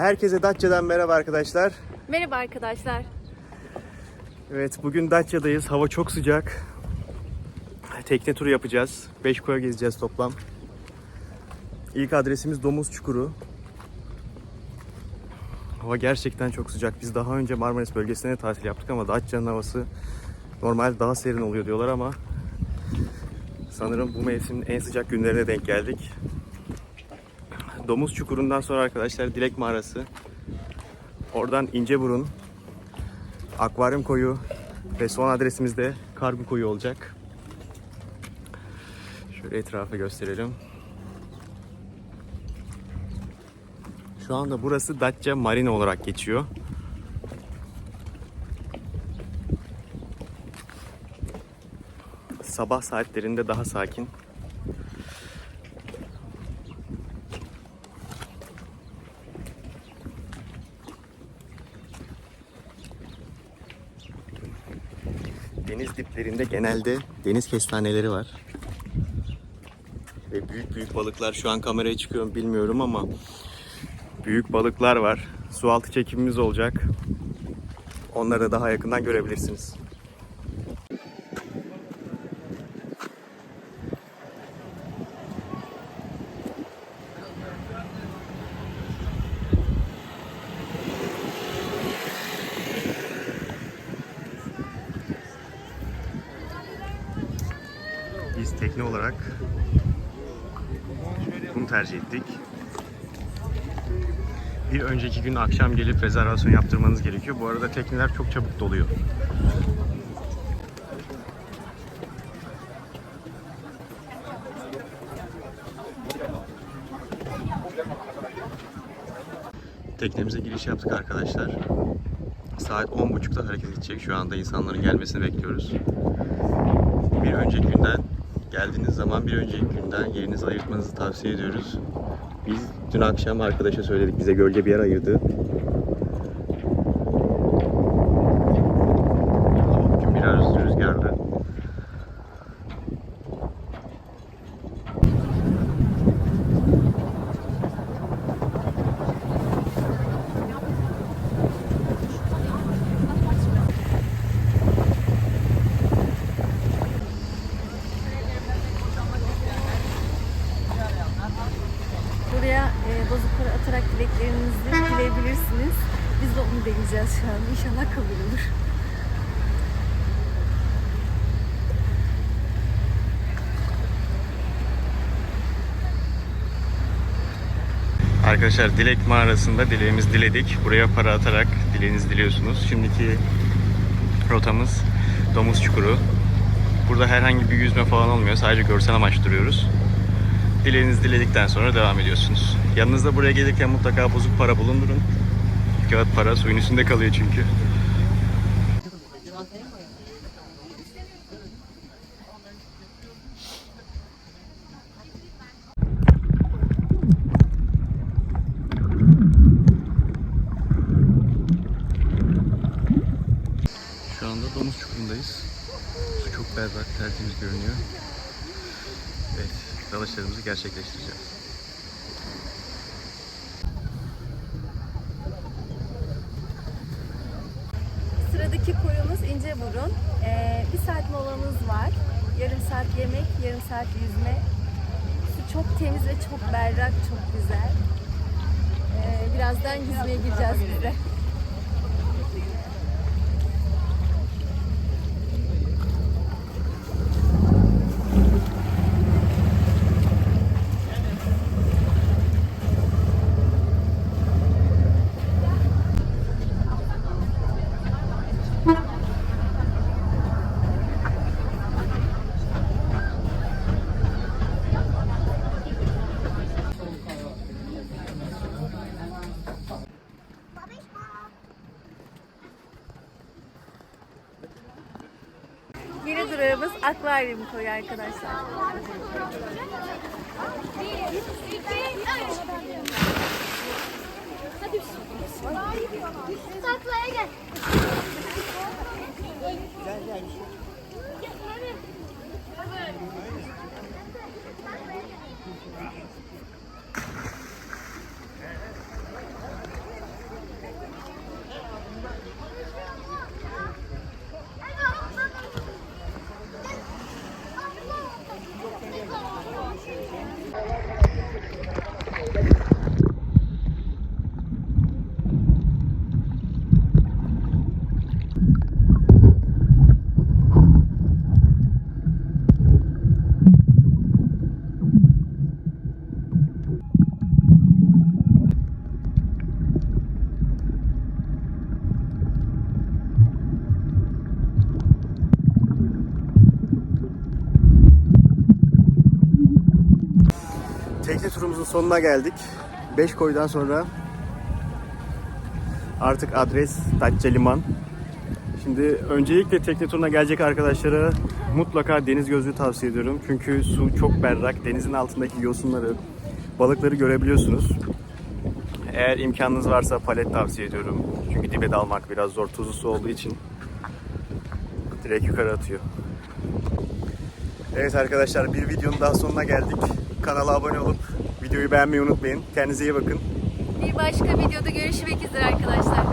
Herkese Datça'dan merhaba arkadaşlar. Merhaba arkadaşlar. Evet bugün Datça'dayız. Hava çok sıcak. Tekne turu yapacağız. 5 koya gezeceğiz toplam. İlk adresimiz Domuz Çukuru. Hava gerçekten çok sıcak. Biz daha önce Marmaris bölgesine tatil yaptık ama Datça'nın havası normal daha serin oluyor diyorlar ama sanırım bu mevsimin en sıcak günlerine denk geldik. Domuz Çukuru'ndan sonra arkadaşlar Dilek Mağarası. Oradan İnceburun, Akvaryum Koyu ve son adresimiz de Kargu Koyu olacak. Şöyle etrafı gösterelim. Şu anda burası Datça Marina olarak geçiyor. Sabah saatlerinde daha sakin. Deniz diplerinde genelde deniz kestaneleri var. Ve büyük büyük balıklar şu an kameraya çıkıyor mu bilmiyorum ama büyük balıklar var. Su altı çekimimiz olacak. Onları da daha yakından görebilirsiniz. Tekne olarak bunu tercih ettik. Bir önceki gün akşam gelip rezervasyon yaptırmanız gerekiyor. Bu arada tekneler çok çabuk doluyor. Teknemize giriş yaptık arkadaşlar. Saat 10.30'da hareket edecek. Şu anda insanların gelmesini bekliyoruz. Bir önceki günden geldiğiniz zaman bir önceki günden yerinizi ayırtmanızı tavsiye ediyoruz. Biz dün akşam arkadaşa söyledik bize gölge bir yer ayırdı. Ama bugün biraz rüzgarlı. Buraya e, bozuk para atarak dileklerinizi dileyebilirsiniz. Biz de onu deneyeceğiz şu an. İnşallah kabul olur. Arkadaşlar Dilek mağarasında dileğimizi diledik. Buraya para atarak dileğinizi diliyorsunuz. Şimdiki rotamız Domuz Çukuru. Burada herhangi bir yüzme falan olmuyor. Sadece görsel amaç duruyoruz. Dileğinizi diledikten sonra devam ediyorsunuz. Yanınızda buraya gelirken mutlaka bozuk para bulundurun. Kağıt para suyun üstünde kalıyor çünkü. Şu anda domuz çukurundayız. Su çok berrak, tertemiz görünüyor. Evet, dalışlarımızı gerçekleştireceğiz. Sıradaki koyumuz İnceburun. Ee, bir saat molamız var. Yarım saat yemek, yarım saat yüzme. Su çok temiz ve çok berrak, çok güzel. Ee, birazdan yüzmeye gireceğiz biz de. Yeni durağımız akvaryum koyu arkadaşlar. Taklaya turumuzun sonuna geldik. 5 koydan sonra artık adres Datça Liman. Şimdi öncelikle tekne turuna gelecek arkadaşlara mutlaka deniz gözlüğü tavsiye ediyorum. Çünkü su çok berrak. Denizin altındaki yosunları, balıkları görebiliyorsunuz. Eğer imkanınız varsa palet tavsiye ediyorum. Çünkü dibe dalmak biraz zor tuzlu su olduğu için direkt yukarı atıyor. Evet arkadaşlar bir videonun daha sonuna geldik. Kanala abone olup videoyu beğenmeyi unutmayın. Kendinize iyi bakın. Bir başka videoda görüşmek üzere arkadaşlar.